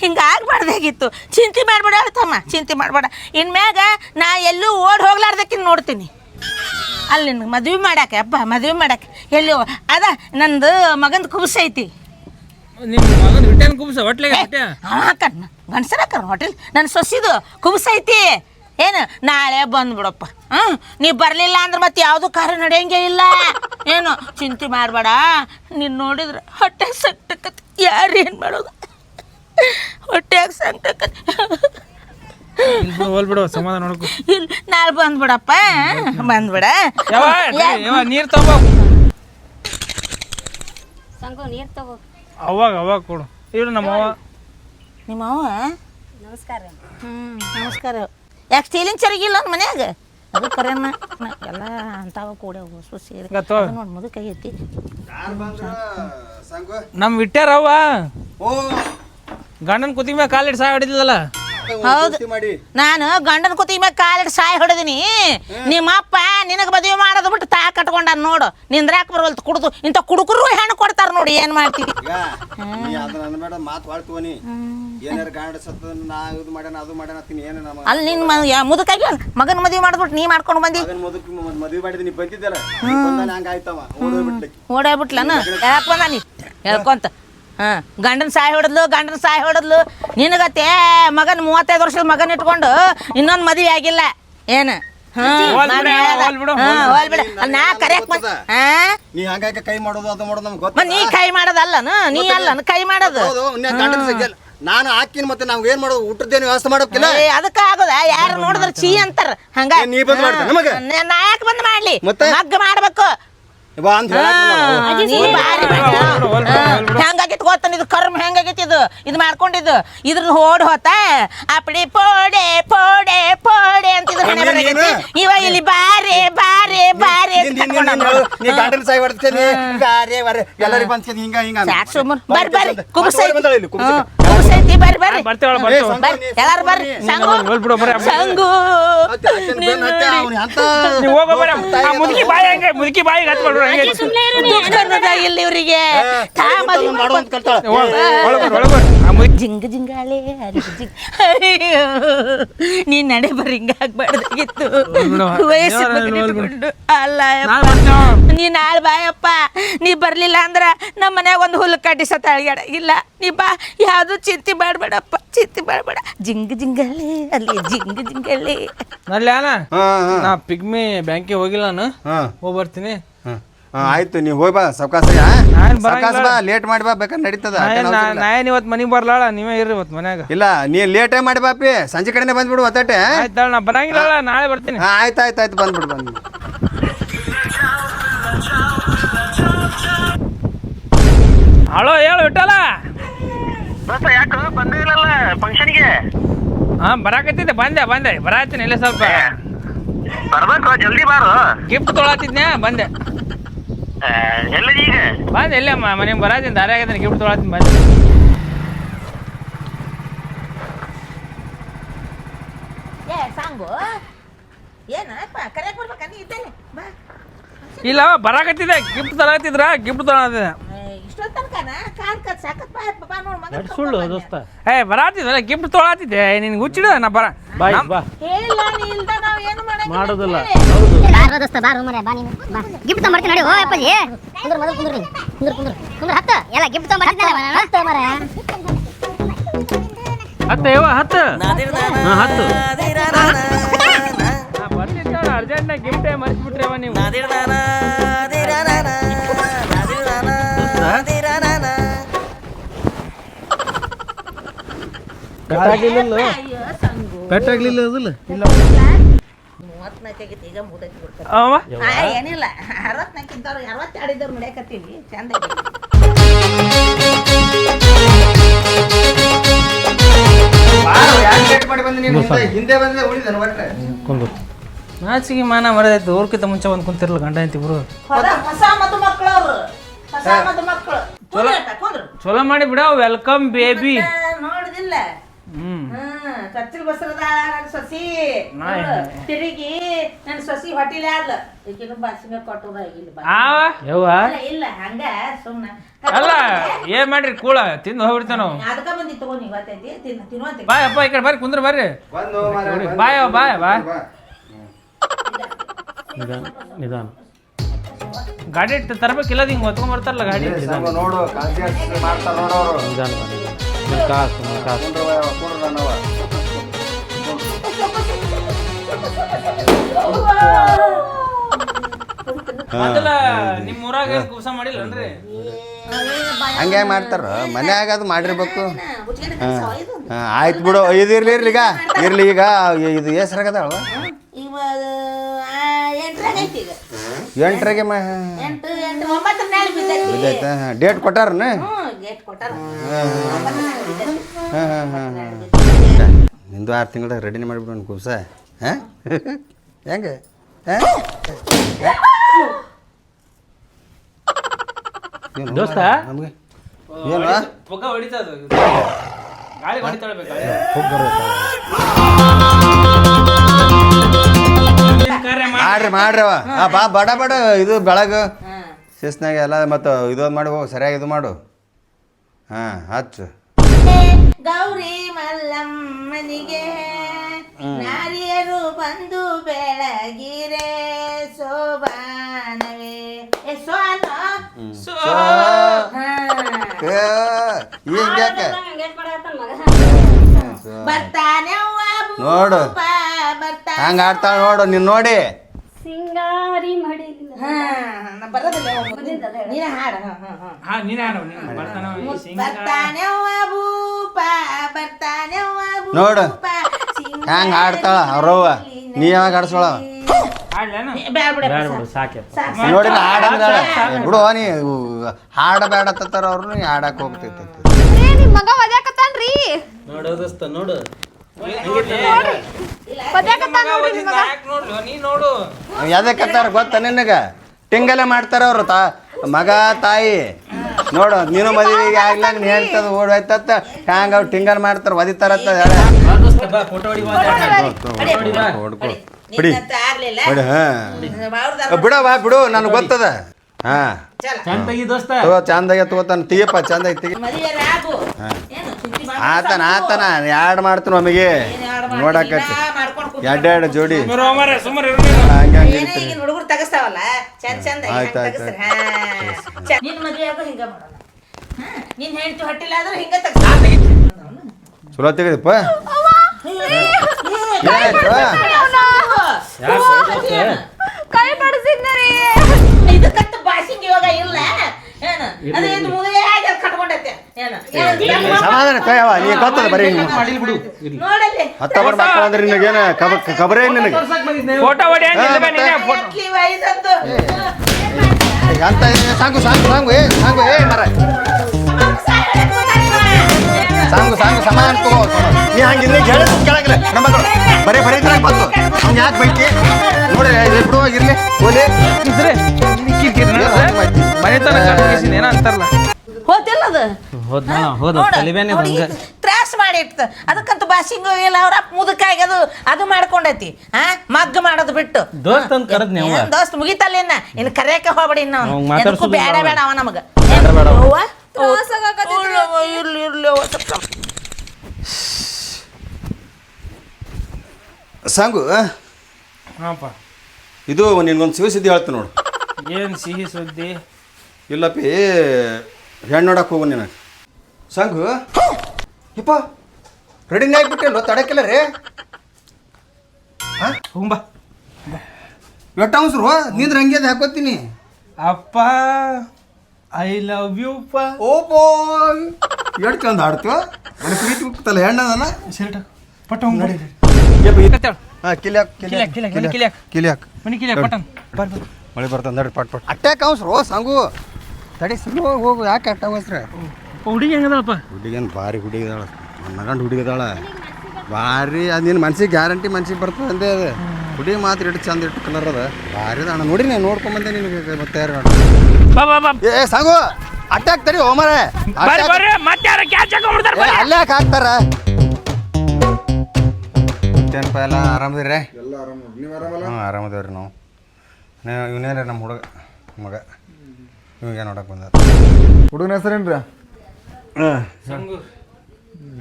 ಹಿಂಗೆ ಆಗ್ಬಾರ್ದಾಗಿತ್ತು ಚಿಂತೆ ಮಾಡ್ಬೇಡ ತಮ್ಮ, ಚಿಂತೆ ಮಾಡ್ಬೇಡ. ಇನ್ಮ್ಯಾಗ ನಾ ಎಲ್ಲೂ ಓಡಿ ಹೋಗ್ಲಾರ್ದಕ್ಕಿನ್ ನೋಡ್ತೀನಿ. ಅಲ್ಲಿ ನಿನ್ಗೆ ಮದ್ವೆ ಮಾಡಾಕೆ ಅಪ್ಪ ಮದ್ವೆ ಮಾಡಾಕೆ. ಎಲ್ಲಿ ಅದ, ನಂದು ಮಗಂದು ಕುಬಸ ನಿಮ್ಮ ಮಗನ್ ರಿಟರ್ನ್ ಕುಬ್ಸ ಹೊಟ್ಲೆಗೆ ಹೊಟ್ಟೆ? ಗಂಡಸರ ಹೋಟೆಲ್ ನನ್ನ ಸೊಸಿದು ಕುಬಸ ಐತಿ. ಏನು? ನಾಳೆ ಬಂದ್ಬಿಡಪ್ಪ ಹ್ಞೂ ನೀ ಬರಲಿಲ್ಲ ಅಂದ್ರೆ ಮತ್ತೆ ಯಾವುದು ಕಾರ್ಯ ನಡೆಯಂಗೆ ಇಲ್ಲ. ಏನು? ಚಿಂತೆ ಮಾಡಬೇಡ. ನೀನು ನೋಡಿದ್ರೆ ಹೊಟ್ಟೆ ಸಂಕಟಕತ್ ಯಾರು ಏನು ಮಾಡೋದು? ಹೊಟ್ಟೆಯಾಗ ಸಂಕಟಕತ್ ಹೋಲ್ ಬಿಡು ಸಮಾಧಾನ ನೋಡ್ಕೊ. ಇಲ್ಲ ನಾಳೆ ಬಂದ್ಬಿಡಪ್ಪ ಬಂದ್ಬಿಡ ಯಾವ ಯಾವ ನೀರು ತಗೋ. ಸಂಗು ನೀರು ತಗೋ. ಅವಾಗ ಅವಾಗ ಕೊಡು. ಇವ್ರು ನಮ್ಮ ಅವ್ವ ನಿಮ್ಮ ಅವ್ವ ನಮಸ್ಕಾರ ಹ್ಞೂ ನಮಸ್ಕಾರ. ಯಾಕೆ ಸ್ಟೀಲಿನ ಚರಿಗಿಲ್ಲ ಅವ್ನ ಮನ್ಯಾಗ? ಅದು ಕರೆಯಮ್ಮ. ಎಲ್ಲ ಅಂತಾವ ಕೂಡ ಹೊಸ ಸೇರಿ ಈಗ ತಗೋ. ನೋಡಿ ಮುದುಕೈ ಐತಿ. ನಮ್ಮ ವಿಟ್ಯಾರ ಅವ್ವ. ಓ. ಗಂಡನ ಕುತ್ತಿಗೆ ಮ್ಯಾಗ ಕಾಲಿಟ್ಟು ಸಾಯ ಹೊಡಿದಿದ್ದಲ್ಲ ಹೌದು. ಮಾಡಿ. ನಾನು ಗಂಡನ ಕೂತಿ ಮ್ಯಾಗ ಕಾಲಿಟ್ಟು ಸಾಯಿ ಹೊಡೆದಿನಿ. ನಿಮ್ಮ ಅಪ್ಪ ನಿನಗೆ ಮದುವೆ ಮಾಡೋದು ಬಿಟ್ಟು ತಾ ಕಟ್ಕೊಂಡ ನೋಡು. ನಿಂದ್ರಾಕ್ ಬರವಲ್ತು ಕುಡ್ದು. ಇಂಥ ಕುಡುಕರು ಹೆಣ್ಣು ಕೊಡ್ತಾರ ನೋಡಿ ಏನ್ ಮಾಡ್ತೀವಿ ಈಗ ನೀ ಅದನ್ನ ಅನ್ಬೇಡ ಮಾತು ಬಾಳ್ತೀವ ನೀ ಏನಾರ ಗಾಂಡ ಸತ್ತ ನಾ ಇದು ಮಾಡ್ಯಾನ ಅದು ಮಾಡ್ಯಾನ ಅಂತೀನಿ ಏನು ನಮ್ಮ ಅಲ್ಲಿ ನಿನ್ನ ಮುದುಕಾಗಿ ಮಗನ ಮದುವೆ ಮಾಡ್ಬಿಟ್ಟು ನೀ ಮಾಡ್ಕೊಂಡು ಬಂದಿ. ಅದನ್ನ ಮೊದಲು ಮದುವೆ ಮಾಡಿದ ನೀ ಬಂದಿದ್ದಲ್ಲ. ನೀ ಬಂದಾನ ಹಂಗ ಆಯ್ತವ. ಓಡೋಗ್ಬಿಟ್ಲಕ್ಕಿ. ಓಡಾಡ್ಬಿಟ್ಲನ ಯಾಕೆ ಬಂದ ನೀ ಹೇಳ್ಕೊಂತ. ಹಾಂ ಗಂಡನ ಸಾಯಿ ಹೊಡೆದ್ಲು ಗಂಡನ ಸಾಯಿ ಹೊಡೆದ್ಲು. ನಿನಗತ್ತೆ ಮಗನ ಮೂವತ್ತೈದು ವರ್ಷದ ಮಗನ ಇಟ್ಕೊಂಡು ಇನ್ನೊಂದು ಮದುವೆ ಆಗಿಲ್ಲ. ಏನು. ನಾ ಹಂಗಾಗಿ ಕೈ ಮಾಡೋದು ಅದು ಮಾಡೋದು ನಮ್ಗೆ ಮತ್ತ್ ಗೊತ್ತ ನೀ ಕೈ ಮಾಡೋದಲ್ಲನ ನೀ ಅಲ್ಲ ಕೈ ಮಾಡೋದು. ನಾನು ಹಾಕಿನ ಮತ್ತೆ ನಾವ್ ಏನ್ ಮಾಡೋದು? ಊಟದ್ದೇನು ವ್ಯವಸ್ಥೆ ಮಾಡೋಕಿಲ್ಲ ಏ, ಅದಕ್ಕ ಆಗೋದ. ಯಾರು ನೋಡಿದ್ರ ಚೀ ಅಂತಾರ. ಹಂಗ. ನೀ ಬಂದ್ ನಮಗ? ನಾ- ನಾ ಯಾಕೆ ಬಂದ್ ಮಾಡ್ಲಿ? ಮತ್ತೆ? ಮಗ್ಗ ಮಾಡ್ಬೇಕು. ಬಾ ಅಂತ ಬಾರಿ ಹೆಂಗಾಗಿತ್ತು ಗೊತ್ತ ಇದು ಕರ್ಮ ಹೆಂಗಾಗಿತ್ತು ಇದು? ಇದು ಮಾಡ್ಕೊಂಡಿದ್ದು? ಇದ್ರದ್ದು ಓಡ್ ಹೋತ? ಅಪ್ಪಡಿ ಪೋಡೆ ಪೋಡೆ ಪೋಡೆ ಅಂತಿದ್ರು ಹಣೆ ನೀನ್- ಬರಾಕತ್ತಿ. ಇವ ಇಲ್ಲಿ ಬಾರೆ ಬಾರೆ ಬಾರೆ ಅಂತ ನೀನ್- ನೀನ್- ಕರ್ಕೊಂಡ್ ನೀನ್ ಹೋಗ್ಬಿಡು. ಹೇಳು, ನೀ? ಗಂಡನ ಸಾಯಿ ಹೊಡ್ತೀನಿ ಗಾರೆ ವರೆ ಎಲ್ಲರಿಗೂ ಬಂದ್ಸ್ಕೊಂಡು ಹಿಂಗ ಹಿಂಗ ಅಂದ. ಸಾಕ್ ಸುಮ್ಮನೆ ಬಾ, ಬರ್ರಿ ಕುಬಸ ಎಲ್ಲಾರು ಸಂಗು. ಸಂಗು. ಅಂತ ನೀವು ಮುದುಕಿ ಬಾಯಿ ಹಂಗೆ ಮುದುಕಿ ಬಾಯಿ ಹತ್ತು ಮಾಡ್ರು ಇಲ್ಲ ಇವ್ರಿಗೆ? ಜಿಂಗ ಜಿಂಗಾಳೆ ನೀನ್ ನಡೆ ಬರ್ ಹಿಂಗ ಆಗ್ಬಾರ್ದಾಗಿತ್ತು. ವಯಸ್ಸು ಬಿಟ್ಕೊಂಡು ಅಲ್ಲ. ನೀ ನಾಳೆ ಬಾಯಪ್ಪ ನೀ ಬರ್ಲಿಲ್ಲ ಅಂದ್ರ ನಮ್ಮ ಮನ್ಯಾಗ ಒಂದು ಹುಲ್ಲು ಕಟ್ಟಿಸ ಸತ ಅಳಿಗಾಡ ಇಲ್ಲ ನೀ ಬಾ. ಯಾವುದು ಚಿಂತೆ ಮಾಡ್ಬೇಡಪ್ಪ. ಚಿಂತೆ ಮಾಡ್ಬೇಡ. ಜಿಂಗ ಜಿಂಗಲ್ಲಿ ಅಲ್ಲಿ ಜಿಂಗ ಹಾ ನಾ ಪಿಗ್ಮಿ ಬ್ಯಾಂಕಿಗೆ ಹೋಗಿಲ್ಲ ನಾನು. ಹೋಗ್ಬರ್ತೀನಿ ಬರ್ತೀನಿ. ಹಾ ಆಯ್ತು ನೀವು ಹೋಗಿ ಬಾ ಸಾವ್ಕಾಸ ನಾನ್ ಬರಂಗಿಲ್ಲ. ಸಾವ್ಕಾಸ ಬಾ ಲೇಟ್ ಮಾಡಿ ಬಾ ಬೇಕಾದ್ರೆ ನಡೀತದ. ಅಟೆಂಡ್ ನಾ ಇಲ್ಲ. ನಾಯನ್ ಇವತ್ತು ಮನೆಗೆ ಬರ್ಲಾಳ ನೀವೇ ಇರ್ರಿ ಇವತ್ತು ಮನ್ಯಾಗ. ಇಲ್ಲ ನೀ ಲೇಟೇ ಮಾಡಿ ಬಾಪಿ ಸಂಜೆ ಕಡೆನೆ ಬಂದ್ಬಿಡು ಒತ್ತಟೆ ಆಯ್ತಾಳ ನಾ ಬರಂಗಿಲ್ಲ ನಾಳೆ ಬರ್ತೀನಿ. ಹಾ ಆಯ್ತು ಆಯ್ತು ಆಯ್ತು ಬಂದ್ಬಿಡು ಬಂದ್ಬಿಡು. ಹಲೋ ಹೇಳು ಇಟ್ಟಲ್ಲ ದೋಸ್ತ ಯಾಕೆ ಬಂದಿಲ್ಲಲ್ಲ ಫಂಕ್ಷನ್ಗೆ ಹಾ ಬರಾಕತ್ತಿದ್ದೆ ಬಂದೆ ಬಂದೆ. ಬರಾತೀನಿ ಇಲ್ಲೇ ಸ್ವಲ್ಪ. ಬರ್ಬೇಕು ಜಲ್ದಿ ಬಾರು. ಗಿಫ್ಟ್ ತೊಳಾತಿದ್ನ ಬಂದೆ. ಎಲ್ಲಿದೆ ಈಗ? ಬಂದೆ ಇಲ್ಲೇ ಮನೆಗೆ ಬರಾತೀನಿ ದಾರಿ ಆಗಿದ್ದೀನಿ ಗಿಫ್ಟ್ ತೊಗೊಳತೀನಿ ಬಂದ ಏ ಸಾಂಗು. ಏನಪ್ಪ ಕರೆಕ್ ನೀ ಬಾ. ಇಲ್ಲ ಬರಾಕತ್ತಿದೆ ಗಿಫ್ಟ್ ತರಕತ್ತಿದ್ರ ಗಿಫ್ಟ್ ತೊಳತಿದ್ದೆ ಇಷ್ಟೊತ್ತು ತನಕನ? ಕಾರ್ ಕತ್ ಸಾಕತ್ ಬಾ ಬಾ ನೋಡು ಮಗ ಸುಳ್ಳು ದೋಸ್ತ. ಏ ಬರಾತಿದ್ರ ಗಿಫ್ಟ್ ತೊಗೊಳತ್ತಿದ್ದೆ ನಿನ್ಗೆ ಹುಚ್ಚಿಡ ನಾ ಬರ ಬಾಯ್ ನಮ್- ಬಾ. ಹೇಳಿಲ್ಲ ನೀ ಇಲ್ದ ನಾವ್ ಏನು ಮಾಡೋದಿಲ್ಲ. ಹೌದು ಬಾರ ದೋಸ್ತ ಬಾರು ಮರೆ ಬಾ ನೀನು. ಬಾ. ಗಿಫ್ಟ್ ತೊಗೊಂಬರ್ತೀನಿ ನೋಡಿ. ಓ ಅಪ್ಪಾಜಿ ಕುಂದ್ರ ಮೊದಲು ಕುಂದ್ರಿ ಕುಂದ್ರ ಕುಂದ್ರ ಕುಂದ್ರ. ಹತ್ತ. ಎಲ್ಲ ಗಿಫ್ಟ್ ತೊಗೊಂಬರ್ತೀನಿ ಹತ್ತ ಮರೆ ಹತ್ತು ಯವ್ವ ಹತ್ತು. ಹಾ ಹತ್ತು. ಅರ್ಜೆಂಟ್ ಗಿಫ್ಟ್ ಮರ್ಸ್ಬಿಟ್ರಿ ನೀವು? ಪೆಟ್ಟಾಗ್ಲಿಲ್ಲ ಅದಲ್ಲ? ಇಲ್ಲ ಏನಿಲ್ಲ. ಅರವತ್ತೆರಡಿದ್ದವ್ರು ಚಂದ ಹಿಂದೆ ಬಂದ್ರೆ ಕುಂದು ನಾಚಿಗೆ ಮಾನ ಮರದೈತೆ ಊರ್ಕಿಂತ ಮುಂಚೆ ಒಂದು ಕುಂತಿರ್ಲ ಗಂಡ ಐತಿ ಇಬ್ರು. ಚಲೋ ಮಾಡಿ ಬಿಡ ವೆಲ್ಕಮ್ ಬೇಬಿ ನೋಡುದಿಲ್ಲ. ಹ್ಮ್. ಕಚ್ಚಲ್ ಬಸರದ ನನ್ನ ಸೊಸಿ. ನಾ- ನೋಡು, ತಿರುಗಿ ನನ್ನ ಸೊಸಿ ಹೊಟ್ಟಿಲೆ ಆದ್ಲ. ಈಗಿನ ಬಾಸಿನ ಕೊಟ್ಟದ ಇಲ್ಲಿ ಬಾ. ಆವ? ಯವ್ವ? ಇಲ್ಲ, ಇಲ್ಲ ಹಂಗ ಸುಮ್ನ. ಅಲ್ಲ ಏನ್ ಮಾಡ್ರಿ? ಕೂಳ ತಿಂದು ಹೋಗ್ಬಿಡ್ತೇವೆ ನಾವು ಅದಕ್ಕ ಬಂದಿ ತಗೊಂಡ್ ಇವತ್ತೈತಿ ತಿನ್ನ ತಿನ್ನುವಂತ ಬಾಯ್ ಅಪ್ಪ ಈ ಕಡೆ ಬರ್ರಿ ಕುಂದ್ರ ಬರ್ರಿ. ಬಂದು ಮಾರ್ರೆ, ಬಂದು. ಬಾಯ್ ಬಾಯ್ ಬಾಯ್ ಬಾ. ನಿಧಾನ ನಿಧಾನ. ಗಾಡಿ ಇಟ್ಟು ತರ್ಬೇಕಿಲ್ಲ ಹಿಂಗ್ ಹೊತ್ಕೊಂಡ್ ಬರ್ತಾರಲ್ಲ ಗಾಡಿ? ಏ, ಸಂಗು ನೋಡು ಕಾಳಜಿ ಅಷ್ಟ್ ಮಾಡ್ತಾರ ನೋಡೋರು. ನಿಧಾನ ಬಾ, ನಿಧಾನ. ನಿನ್ ಕಾಸು ನಿನ್ ಕಾಸು. ಕುಂಡ್ರವ, ಕುಂಡ್ರು ನನ್ನವ. ಮೊದಲ ನಿಮ್ಮ ಊರಾಗ ಏನ್ ಕುಸ ಮಾಡಿಲ್ಲನ್ರಿ ಹಂಗೆ ಮಾಡ್ತಾರ. ಮನ್ಯಾಗ ಅದು ಮಾಡಿರ್ಬೇಕು. ಉಚ್ಕೊಂಡ್ ಹಾ. ಹಾ, ಆಯ್ತು ಬಿಡು. ಇದು ಇರ್ಲಿ ಇರ್ಲಿ ಈಗ. ಇರ್ಲಿ ಈಗ. ಇದು ಹೆಸ್ರಾಗದಾಳ ಇವ ಎಂಟ್ರಾಗ ಬಿದ್ದೈತಿ. ಡೇಟ್ ಕೊಟ್ಟಾರನ? ಹ್ಮ್ ಗೇಟ್ ಕೊಟ್ಟಾರ. ಹಾಂ ಹಾಂ ಹಾಂ. ಹಾಂ ನಿಂದು ಆರು ತಿಂಗಳ ರೆಡಿನೇ ಮಾಡಿಬಿಡೋಣ ಕುಬ್ಸ ಹಾಂ? ಹೆಂಗೆ? ಹಾಂ? ದೋಸ್ತ? ನಮಗೆ? ಏನು ಪುಗ್ಗ ಹೊಡಿತಾ ಅದು ಗಾಳಿ ಹೊಡಿತಾಳೆ ಬೇಕು ಗಾಳಿ. ಹೋಗಿ ಬರ್ಬೇಕು ಕಾರ್ಯ ಮಾಡಿ ಮಾಡ್ರಿ ಮಾಡ್ರವ ಅವ ಆ, ಬಾ ಬಡ ಬಡ ಇದು ಬೆಳಗ್. ಶಿಸ್ನಾಗ ಎಲ್ಲ ಮತ್ತು ಇದೊಂದು ಮಾಡಿ ಹೋಗಿ ಸರಿಯಾಗಿ ಇದು ಮಾಡು. ಹಾಂ ಹಚ್ಚು. ಗೌರಿ ಮಲ್ಲಮ್ಮನಿಗೆ ನಾರಿಯರು ಬಂದು ಬೆಳಗಿರೆ ಸೋಬಾನವೇ. ಏ ಸೋನ ಬರ್ತಾನೆ ನೋಡು. ಬರ್ತಾನೆ ಹಂಗೆ ಆಡ್ತಾಳ ನೋಡು ನೀನ್ ನೋಡಿ. ಸಿಂಗಾರಿ ಮಡಿಲಿಲ್ಲ ಹಾ, ನಾ ಬರೋದಿಲ್ಲ ಅವ್ವ. ನೀನೇ ಹಾಡು ಹಾ, ಹಾ, ಹಾ. ಹಾ ನೀನೇ ಹಾಡು ನೀನು ಬರ್ತಾನ ಈ ಸಿಂಗ. ಬರ್ತಾನೆ ಅವ್ವ ಭೂಪ ಬರ್ತಾನೆ ಅವ್ವ ಭೂಪ, ನೋಡು. ಹ್ಯಾಂಗ ಆಡ್ತಾಳ ಅವ್ರವ್ವ? ನೀ ಯಾವಾಗ ಆಡ್ಸೋಳ ಹಾಡ್ಲೇನು? ಬ್ಯಾಡ ಬಿಡಪ್ಪ, ಬೇಡ. ಬಿಡು ಸಾಕು, ಸಾಕು. ನೋಡಿ ಹಾಡಂದ್ರ ಬಿಡು ನೀ ಹಾಡ ಅವ್ರು ಹಾಡಕ್ ಹೋಗ್ತೈತಿ ನಿಮ್ ಮಗ ಒದ್ಯಾಕತ್ತಾನ್ರಿ? ನೋಡು ದೋಸ್ತ ನೋಡು. ಒದ್ಯಾಕತ್ತಾನ ಕತ್ತಾರ ನಿಮ್ ಮಗ ಯಾಕೆ ನೀ ನೋಡು ಎದಕ್ಕತ್ತಾರ ಗೊತ್ತ ನಿನಗ? ಟಿಂಗಲೆ ಮಾಡ್ತಾರ ಅವ್ರು ತಾ ಮಗ ತಾಯಿ. ನೋಡು ನೀನು ಮದುವೆಗೆ ಆಗ್ಲಂಗ ನೀ ಹೇಳ್ತದ ಓಡೋಯ್ತತ್ತ ಹ್ಯಾಂಗ ಅವ್ರು ಟಿಂಗಲ್ ಮಾಡ್ತಾರ ಒದಿತಾರತ್ತ ಹೊಡ್ಕೊ ಬಿಡಿ. ಬಿಡು ಹಾ. ಬಿಡವಾ ಬಿಡು ನನಗೆ ಗೊತ್ತದ. ಹಾ. ಚಲ ಚಂದ ತೆಗಿ ದೋಸ್ತ ಚಂದಾಗೆ ತಗೋತಾನ ತೆಗಿಯಪ್ಪ ಚಂದಾಗಿ ತೆಗಿ. ಮದುವೆ ಆತನ ಆತನ ಯಾಡ್ ಮಾಡ್ತಾನ ನಮಗೆ ಮಾಡ್ತೀನಿ? ನೋಡಕತ್ತಿ. ಎರಡೆರಡು ಜೋಡಿ. ಸುಮ್ಮನೆ ಸುಮ್ಮನೆ ಹಂಗೆ ಹಂಗೆ ಏನೇ ಹುಡುಗರು ತಗಸ್ತಾವಲ್ಲ? ಚಂದ ಚಂದ ಆಯ್ತ್ ಆಯ್ತ್ ತಗಸ್ರಿ? ಹಾ. ಚ- ನಿನ್ ಮದ್ವೆ ಆಗೋ ಹಿಂಗ ಮಾಡೋಣ ಹಾ, ನಿನ್ ಹೆಂಡತಿ ಹೊಟ್ಟಿಲ್ಲ ಆದ್ರೆ ಹಿಂಗ ತಗಸ್ತಾವ ಚಲೋ ತೆಗದಪ್ಪ ಕೈ ಬಡಿಸಿದ್ನರಿ ಇದಕ್ಕಂತ ಇವಾಗ ಇಲ್ಲ. ಸಮಾಧಾನ ಕೈಯವ ನೀ ಗೊತ್ತದ ಬರೀ ನೋಡಲ್ಲಿ. ಹತ್ತೊಬ್ಬರ ಮಕ್ಕಳು ಅಂದ್ರೆ ನಿನಗೇನ ಕಬ ಕಬರೇ ನಿನಗೆ? ಫೋಟೋ ಹೊಡಿ. ಅಂತ ಸಾಂಗು ಸಾಂಗು ಸಾಂಗು ಏ ಸಾಂಗು ಏ ಮರ. ಸಾಂಗು ಸಾಂಗು ಸಮಾಧಾನ ತಗೋ ನೀ ಹಂಗಿದ್ರೆ ಹೇಳಿ ಕೇಳಂಗಿಲ್ಲ ನಮ್ಮ ಬರೀ ಬರೀ ಇದ್ರಾಗ ಬಂತು. ಅವ್ನು ಯಾಕೆ ಬೈತಿ? ನೋಡಿ ಬಿಡು ಇರ್ಲಿ ಓಲಿ ಇದ್ರೆ ಮನೆ ತನಕ ಕಟ್ಕೇಸಿದ್ ಏನೋ ಅಂತಾರಲ್ಲ? ಹೋತಿಲ್ಲ ಅದು? ಹೋದ್ನ ಹೋದ ನೋಡು, ತಲಿಬೇನೆ ಹಂಗ ತ್ರಾಸ್ ಮಾಡಿ ಇಡ್ತ ಅದಕ್ಕಂತ ಬಾಸಿಂಗ್ ಇಲ್ಲ ಅವ್ರ ಅಪ್ಪ ಮುದುಕಾಗಿ ಅದು ಅದು ಮಾಡ್ಕೊಂಡೈತಿ. ಹಾ? ಮಗ್ಗ ಮಾಡೋದು ಬಿಟ್ಟು. ದೋಸ್ತ್ ಅಂತ ಕರೆದ್ ನೀವು ಏನ್ ದೋಸ್ತ್ ಮುಗಿತಲ್ಲ ಇನ್ನ? ಇನ್ನು ಕರೆಯಕ್ಕೆ ಹೋಗ್ಬೇಡಿ ಇನ್ನ ಅವ್ನು. ಬೇಡ ಬೇಡ. ಅವ ನಮಗ. ಸಾಂಗು ಹಾಂಪ್ಪ ಇದು ನಿನ್ಗೊಂದು ಸಿಹಿ ಸುದ್ದಿ ಹೇಳ್ತೀನಿ ನೋಡು. ಏನು ಸಿಹಿ ಸುದ್ದಿ? ಇಲ್ಲಪ್ಪಿ ಹೆಣ್ಣು ನೋಡಕ್ಕೆ ಹೋಗು ನೀನು. ಸಾಂಗು ಯಪ್ಪ ರೆಡಿನೇ ಆಗಿಬಿಟ್ಟಿಲ್ಲ ತಡಕಿಲ್ಲ ರೀ. ಹುಂಬ. ಎಟ್ಟ ಅವಸರು ನಿಂದ್ರ ಹಂಗೆ ಹಾಕೋತೀನಿ. ಅಪ್ಪ ಐ ಲವ್ ಯು ಪ ಓಪೋ ಎಡ್ ಚಂದ ಹಾಡ್ತು ನನ್ನ ಪ್ರೀತಿ ಹೆಣ್ಣು ಹೆಣ್ಣದಲ್ಲ ಶರ್ಟ್ ಪಟ್ಟ ಹುಂಬ. ಹಾಂ ಕಿಲಿಯಾಕ್ ಕಿಲಿಯಾಕ್, ಕಿಲಿಯಾಕ್, ಮನೆ ಕಿಲಿಯಾಕ್. ಕಿಲಿಯಾಕ್ ಮನೆ ಕಿಲಿಯಾಕ್ ಪಟನ್ ಬರ್ ಬರ್ ಮಳೆ ಬರ್ತದೆ ನಡ್ರಿ ಪಟ್ ಪಟ್. ಅಟ್ಯಾಕ್ ರೋ ಸಾಂಗು. ತಡಿ ಸಂಗು ಹೋಗಿ ಹೋಗು ಯಾಕೆ ಅಟ್ಟ ಅವಸ್ರ ಹುಡುಗಿ ಹೆಂಗದಪ್ಪ ಹುಡುಗಿನ ಭಾರಿ ಹುಡುಗಿದಾಳ ನನ್ನ ಹುಡುಗಿ ಹುಡುಗಿದಾಳ ಭಾರಿ ಅದು ನಿನ್ನ ಮನ್ಸಿಗೆ ಗ್ಯಾರಂಟಿ ಮನ್ಸಿಗೆ ಬರ್ತದೆ ಅಂದೇ ಅದು. ಹುಡುಗಿ ಮಾತ್ರ ಇಟ್ಟು ಚಂದ ಇಟ್ಟು ಕಲರ್ ಅದ. ಭಾರಿ ಅದ ಅಣ್ಣ ನೋಡಿ ನಾನು ನೋಡ್ಕೊಂಬಂದೆ ನಿನಗೆ ಮತ್ತೆ ಯಾರು ಬಾ ಬಾ ಬಾ. ಏ ಸಾಂಗು ಅಟ್ಯಾಕ್ ತಡಿ ಹೋಮರೆ ಅಲ್ಲೇ ಯಾಕೆ ಹಾಕ್ತಾರ? ಮತ್ತೇನಪ್ಪ ಎಲ್ಲ ಆರಾಮದಿರಿ? ಎಲ್ಲ ಆರಾಮ ನೀವು ಆರಾಮಲ್ಲ? ಹಾಂ ಆರಾಮದೇವ್ರಿ ನಾವು. ನೀವು ಇವನೇನ್ರಿ ನಮ್ಮ ಹುಡುಗ ಮಗ. ಇವಾಗ ನೋಡಕ್ಕೆ ಬಂದ ಹುಡುಗನ ಹೆಸರೇನ್ರ ಸಂಗು.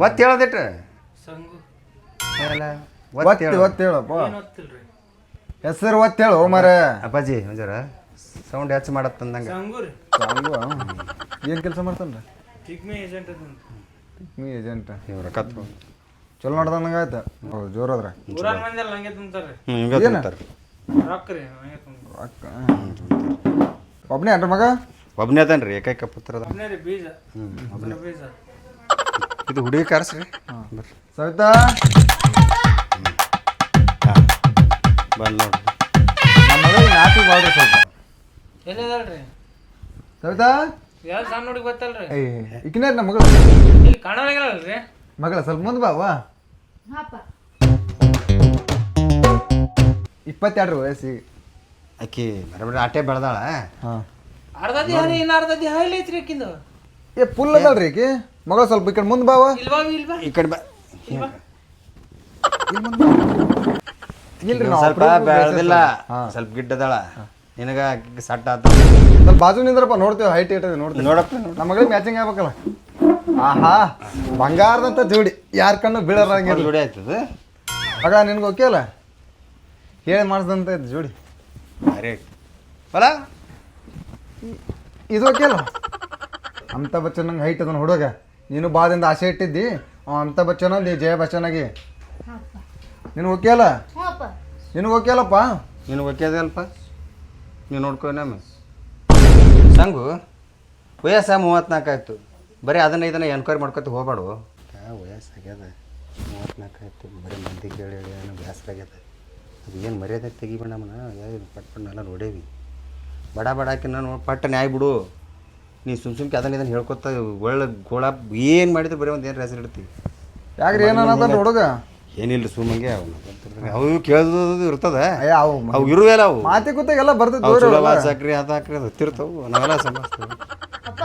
ಒತ್ತು ಹೇಳದಿಟ್ರ? ಸಂಗು. ಒತ್ತಿ ಒತ್ತಿ ಹೇಳಪ್ಪ. ಹೆಸರು ಒತ್ತಿ ಹೇಳು ಮಾರೇ ಅಪ್ಪಾಜಿ ಒಂಜರ ಸೌಂಡ್ ಹೆಚ್ಚು ಮಾಡತ್ತಂದಂಗ ಸಂಗು ಏನು ಕೆಲಸ ಮಾಡ್ತಾನ್ರ? ಟಿಕ್ಮಿ ಏಜೆಂಟ್ ಇವ್ರ ಕತ್ತು ಚಲೋ ನೋಡ್ದಂಗೆ ಆಯ್ತು. ಜೋರದ್ರ. ಏನು? ರೊಕ್ಕ ರೀ ಅಕ್ಕ ಒಬ್ಬನೇ ಅನ್ರಿ ಮಗ? ಒಬ್ಬನೇ ಅದಾನ. ರೀ ಏಕೈಕ ಪುತ್ರ ಬೀಜ ಒಬ್ಬನೇ ಬೀಜ. ಇದು ಹುಡುಗಿ ಕಾರ್ಸ್ರಿ. ಬರ್ರಿ. ಸವಿತಾ? ಬಲ್ಲ ನೋಡ್ರಿ ನಮ್ಮ ಮಗಳಿಗೆ ನಾಟಿ ಮಾಡ್ರಿ ಸ್ವಲ್ಪ. ಎಲ್ಲಿದಾಳ್ರಿ ಸವಿತಾ? ಯಾವ ಸಣ್ಣ ಹುಡುಗಿ ಗೊತ್ತಲ್ರಿ? ನಮ್ಮ ಮಗಳು. ಇಲ್ಲಿ ಕಾಣಲಾಗಿಲ್ಲಲ್ರಿ ಮಗಳ ಸ್ವಲ್ಪ ಮುಂದೆ ಬಾ ವಾ ಇಪ್ಪತ್ತೆರಡು ವಯಸ್ಸಿಗೆ. ಆಕಿ ಬರಬೇಡ ಆಟೆ ಬೆಳೆದಾಳ. ಹಾಂ. ಅರ್ಧ ದೇಹ ರೀ ಇನ್ನು ಅರ್ಧ ದೇಹ ಇಲ್ಲ ಐತ್ರಿ ಆಕಿಂದು. ಏ ಫುಲ್ ಅದಲ್ರಿ ಈಕಿ ಮಗಳು ಸ್ವಲ್ಪ ಈ ಕಡೆ ಮುಂದೆ ಬಾವ. ಇಲ್ವಾ ಇಲ್ವಾ? ಈ ಕಡೆ ಬಾ. ಇಲ್ರಿ ನಾವು ಸ್ವಲ್ಪ ಬೆಳೆದಿಲ್ಲ. ಸ್ವಲ್ಪ. ಗಿಡ್ಡದಾಳ ನಿನಗ ಸಟ್ ಆತ. ಸ್ವಲ್ಪ ಬಾಜು ನಿಂದ್ರಪ್ಪ ನೋಡ್ತೇವೆ ಹೈಟ್ ಇಟ್ಟದೆ ನೋಡ್ತೀವಿ. ನೋಡಪ್ಪ ನೋಡು. ನಮ್ಮ ಮಗಳಿಗೆ ಮ್ಯಾಚಿಂಗ್ ಆಗ್ಬೇಕಲ್ಲ. ಆಹಾ ಬಂಗಾರದಂತ ಜೋಡಿ. ಯಾರ ಕಣ್ಣು ಬೀಳರಂಗಿಲ್ಲ ಜೋಡಿ ಆಯ್ತದ? ಮಗ ನಿನ್ಗೆ ಓಕೆ ಅಲ್ಲ? ಹೇಳಿ ಮಾಡಿಸ್ದಂತ ಇದ್ದು ಜೋಡಿ. ಭಾರಿ ಅಲ್ಲ ಇದು ಓಕೆ ಅಲ್ಲ ಅಮಿತಾಬ್ ಬಚ್ಚನ್ ನಂಗೆ ಹೈಟ್ ಅದನ್ನ ಹುಡುಗ. ನೀನು ಬಾದಿಂದ ಆಸೆ ಇಟ್ಟಿದ್ದಿ. ಅವ ಅಮಿತಾಬ್ ಬಚ್ಚನ್ ನೀ ಜಯ ಬಚ್ಚನ್ ಆಗಿ ನಿನಗೆ ಓಕೆ ಅಲ್ಲ? ನಿನಗೆ ಓಕೆ ಅಲ್ಲಪ್ಪ? ನೀನು ಅದೇ ಅಲ್ಪ. ನೀನು ನೋಡ್ಕೊ ನಮ್ಮ ಸಂಗು ವಯಸ್ಸ ಮೂವತ್ನಾಲ್ಕು ಆಯ್ತು. ಬರೀ ಅದನ್ನ ಇದನ್ನ ಎನ್ಕ್ವೈರಿ ಮಾಡ್ಕೊತ ಹೋಗ್ಬೇಡು. ವಯಸ್ಸಾಗ್ಯದ? ವಯಸ್ಸು ಆಗ್ಯದ ಮೂವತ್ನಾಲ್ಕು ಆಯ್ತು. ಬರೀ ಮಂದಿ ಕೇಳಿ ಹೇಳಿ ಏನೋ ಬೇಸರ ಆಗ್ಯದ ಅದು ಏನು ಮರ್ಯಾದೆ ತೆಗಿಬೇಡ ನಮ್ಮನ್ನ? ಯಾವ ಪಟ್ ಎಲ್ಲ ನೋಡೇವಿ ಬಡ ಬಡ ಹಾಕಿ ನಾನು ಪಟ್ಟ ನ್ಯಾಯ ಬಿಡು. ನೀ ಸುಮ್ ಸುಮ್ಕೆ ಅದನ್ನ ಇದನ್ನು ಹೇಳ್ಕೊತ ಒಳ್ಳೆ ಗೋಳ ಏನು ಮಾಡಿದ್ರೆ ಬರೀ ಒಂದು ಏನು ರೆಸರ್ ಇಡ್ತೀವಿ ಯಾಕ್ರಿ ಏನಾದ ಹುಡುಗ? ಏನಿಲ್ಲ ಸುಮ್ಮಂಗೆ ಅವು ಅವು ಕೇಳೋದು ಇರ್ತದ. ಅಯ್ಯ ಅವು ಅವು ಇರುವೆಲ್ಲ ಅವು. ಮಾತಿ ಕೂತಾಗ ಎಲ್ಲ ಬರ್ತದೆ ಹಾಕ್ರಿ ಅದು ಹಾಕ್ರಿ ಅದು ಹತ್ತಿರ್ತಾವು. ನಾವೆಲ್ಲ ಸಮಸ್ತ ಅಪ್ಪ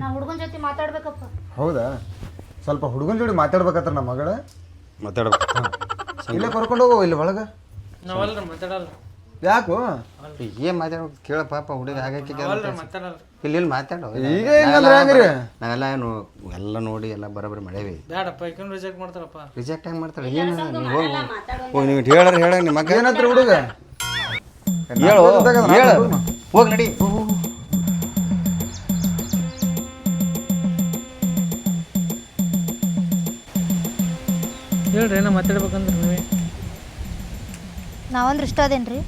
ನಾ ಹುಡುಗನ ಜೊತೆ ಮಾತಾಡ್ಬೇಕಪ್ಪ. ಹೌದಾ? ಸ್ವಲ್ಪ ಹುಡುಗನ ಜೋಡಿ ಮಾತಾಡ್ಬೇಕತ್ರ ನಮ್ಮ ಮಗಳ? ಮಾತಾಡ್ಬೇಕು. ಇಲ್ಲೇ ಕರ್ಕೊಂಡು ಹೋಗೋ ಇಲ್ಲಿ ಒಳಗೆ. ನಾವಲ್ರಿ ಮಾತಾಡಲ್ಲ. ಯಾಕು? ಏನು ಮಾತಾಡೋದು ಕೇಳ ಪಾಪ ಹುಡುಗ ಹಾಗಾಗಿ ಮಾತಾಡಲ್ಲ. ಇಲ್ಲಿ ಇಲ್ಲಿ ಮಾತಾಡೋ. ಈಗ ಹೆಂಗಂದ್ರೆ ಹೆಂಗ್ರಿ ನಾವೆಲ್ಲ ಏನು ಎಲ್ಲ ನೋಡಿ ಎಲ್ಲ ಬರೋಬ್ಬರಿ ಮಾಡೇವಿ. ಬೇಡಪ್ಪ ಯಾಕಂದ್ರೆ ರಿಜೆಕ್ಟ್ ಮಾಡ್ತಾರಪ್ಪ. ರಿಜೆಕ್ಟ್ ಹೆಂಗ್ ಮಾಡ್ತಾರೆ ಏನು ನೀವು ಹೋಗಿ ಹೋಗಿ ನೀವು ಹೇಳರ ಹೇಳ ನಿಮ್ಮ ಮಗ. ಏನತ್ರ ಹುಡುಗ? ಹೇಳು ಹೇಳು. ಹೋಗಿ ನಡಿ. ಹೇಳ್ರಿ ಏನೋ ಮಾತಾಡ್ಬೇಕಂದ್ರೆ ನೀವೇ. ನಾವಂದ್ರೆ ಇಷ್ಟ ಅದೇನ್ರಿ?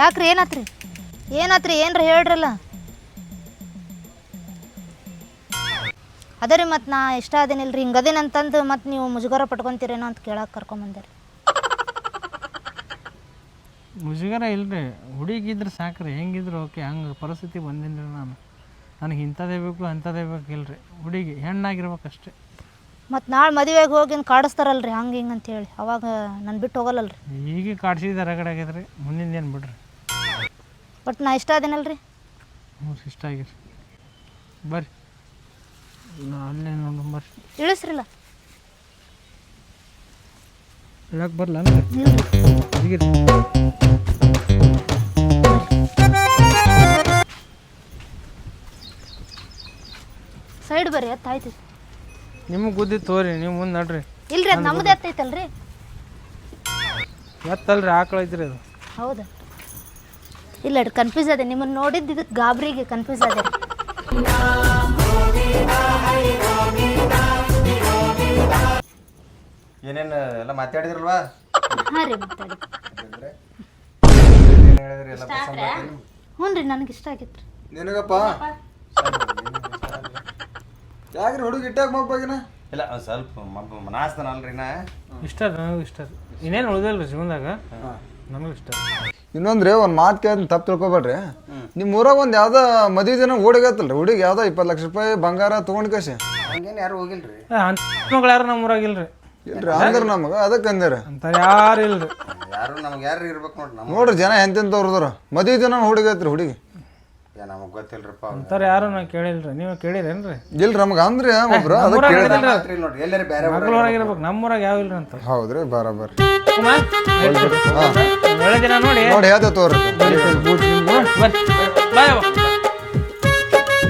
ಯಾಕ್ರಿ ಏನಾತ್ರಿ? ಏನಾತ್ರಿ? ಏನ್ರಿ ಹೇಳ್ರಲ್ಲ? ಅದೇ ರೀ ಮತ್ತು ನಾ ಇಷ್ಟ ಅದೇನಿಲ್ರಿ? ಹಿಂಗೆ ಅದೇನಂತಂದು ಮತ್ತು ನೀವು ಮುಜುಗರ ಪಟ್ಕೊಂತೀರೇನೋ ಅಂತ ಕೇಳಕ್ಕೆ ಕರ್ಕೊಂಬಂದೆ ಮುಜುಗರ ಇಲ್ರಿ. ಹುಡುಗಿದ್ರೆ ಸಾಕ್ರಿ. ಹೆಂಗಿದ್ರು ಓಕೆ. ಹಂಗೆ ಪರಿಸ್ಥಿತಿ ಬಂದಿನಿ ರೀ ನಾನು. ನನಗೆ ಇಂಥದೇ ಬೇಕು ಅಂಥದೇ ಬೇಕು ಇಲ್ರಿ ಹುಡುಗಿ ಹೆಣ್ಣಾಗಿರ್ಬೇಕಷ್ಟೇ. ಮತ್ತು ನಾಳೆ ಮದುವೆಗೆ ಹೋಗಿ ಕಾಡಿಸ್ತಾರಲ್ರಿ ಹಂಗೆ ಹಿಂಗೆ ಅಂತ ಹೇಳಿ ಅವಾಗ ನಾನು ಬಿಟ್ಟು ಹೋಗಲ್ಲಲ್ರಿ. ಈಗ ಕಾಡ್ಸಿದ ರಗಡೆ ಆಗ್ಯದ್ರಿ ಮುಂದಿನ ಏನು ಬಿಡ್ರಿ. ಬಟ್ ನಾ ಇಷ್ಟ ಅದೇನಲ್ರಿ. ಹ್ಞೂ ಇಷ್ಟ ಆಗಿರಿ. ಬರ್ರಿ. ನಾ ಅಲ್ಲೇ ನೋಡಿ ಬರ್ರಿ ಇಳಿಸ್ರಿಲ್ಲ. ಹೇಳಕ್ಕೆ ಬರಲ್ಲ ಸೈಡ್ ಬರ್ರಿ ಅತ್ತಾಯ್ತು ನಿಮಗೆ ಗುದ್ದಿ ತೋರಿ ನೀವು ಮುಂದೆ ನಡ್ರಿ. ಇಲ್ರಿ ಅದು ನಮ್ದು ಎತ್ತೈತಲ್ರಿ? ಎತ್ತಲ್ರಿ ಆಕಳ ಐತ್ರಿ ಅದು. ಹೌದಾ. ಇಲ್ಲ ಕನ್ಫ್ಯೂಸ್ ಅದೇ. ನಿಮ್ಮನ್ನು ನೋಡಿದ್ದು ಇದಕ್ಕೆ ಗಾಬರಿಗೆ ಕನ್ಫ್ಯೂಸ್ ಅದೇ. ಏನೇನು ಎಲ್ಲ ಮಾತಾಡಿದ್ರಲ್ವಾ? ಹಾಂ ರೀ ಮಾತಾಡಿ. ಏನು ಹೇಳಿದ್ರಿ ಎಲ್ಲ ಪಸಂದ್ ಆಯ್ತು? ಹ್ಞೂ ರೀ ನನಗೆ ಇಷ್ಟ ಆಗಿತ್ತು ರೀ ನಿನಗಪ್ಪ ಯಾಕ್ರಿ ಹುಡುಗ ಇಟ್ಟಾಗ ಮಗ್ಬಾಗಿನ ಇಲ್ಲ ಒಂದ್ ಸ್ವಲ್ಪ ಮಬ್ಬ ಮನಾಸ್ತನಲ್ರಿ ನಾ ಇಷ್ಟ ರೀ ನನಗೂ ಇಷ್ಟ ರೀ ಇನ್ನೇನು ಉಳಿದಲ್ರಿ ರೀ ಜೀವನದಾಗ ನನಗೂ ಇಷ್ಟ ಇನ್ನೊಂದ್ರಿ ಒಂದು ಮಾತು ಕೇಳ ತಪ್ಪು ತಿಳ್ಕೊಬೇಡ್ರಿ. ನಿಮ್ಮ ಊರಾಗ ಒಂದು ಯಾವ್ದೋ ಮದುವೆ ದಿನ ಹುಡುಗತ್ತಲ್ರಿ ಹುಡುಗಿ ಯಾವ್ದೋ ಇಪ್ಪತ್ತು ಲಕ್ಷ ರೂಪಾಯಿ ಬಂಗಾರ ತೊಗೊಂಡ್ ಕಸಿ ಹಂಗೇನು ಯಾರು ಹೋಗಿಲ್ರಿ. ಮಗಳು ಯಾರು ನಮ್ಮ ಊರಾಗಿಲ್ರಿ ಇಲ್ರಿ? ಅಂದ್ರ ನಮಗೆ ಅದಕ್ಕೆ ಅಂದಿರ ಅಂತ ಯಾರು ಇಲ್ರಿ? ಯಾರು ನಮ್ಗೆ ಯಾರು ಇರ್ಬೇಕು ನೋಡ್ರಿ ನಮ್ಮ ನೋಡ್ರಿ ಜನ ಎಂತೆಂತವ್ರದಾರ ಮದುವೆ ದಿನ ಹುಡುಗತ್ರಿ ಹುಡುಗಿ. ನಮಗೆ ಹೋಗ್ರಮ್ಮ ಅಂಥವ್ರು ಯಾರು ನಾ ಕೇಳಿಲ್ರಿ? ನೀವು ಕೇಳಿರೇನ್ರಿ? ಇಲ್ರಿ ನಮ್ಗೆ ಅಂದ್ರಿ ಒಬ್ರು ಅದಕ್ಕೆ ಕೇಳಿದ. ರಾತ್ರಿ ನೋಡ್ರಿ ಎಲ್ಲರೂ ಬೇರೆ ಮಗಳೊಳಗೆ ಇರ್ಬೇಕು. ನಮ್ಮೂರಾಗ ಯಾವ ಇಲ್ರಿ ಅಂತ. ಹೌದ್ರಿ ಬರೋಬ್ಬರ ಒಳ್ಳೆ ದಿನ. ನೋಡಿ. ನೋಡಿ ಹೇಳ್ತೇವೆ ತೋರಿ ಬರ್ರಿ ಬಾಯ್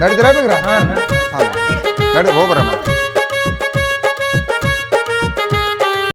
ನಡೀತೀರಾ ಬೇಗ್ರ ಹಾಂ ನಡಿ. ಹೋಗ್ಬರಮ್ಮ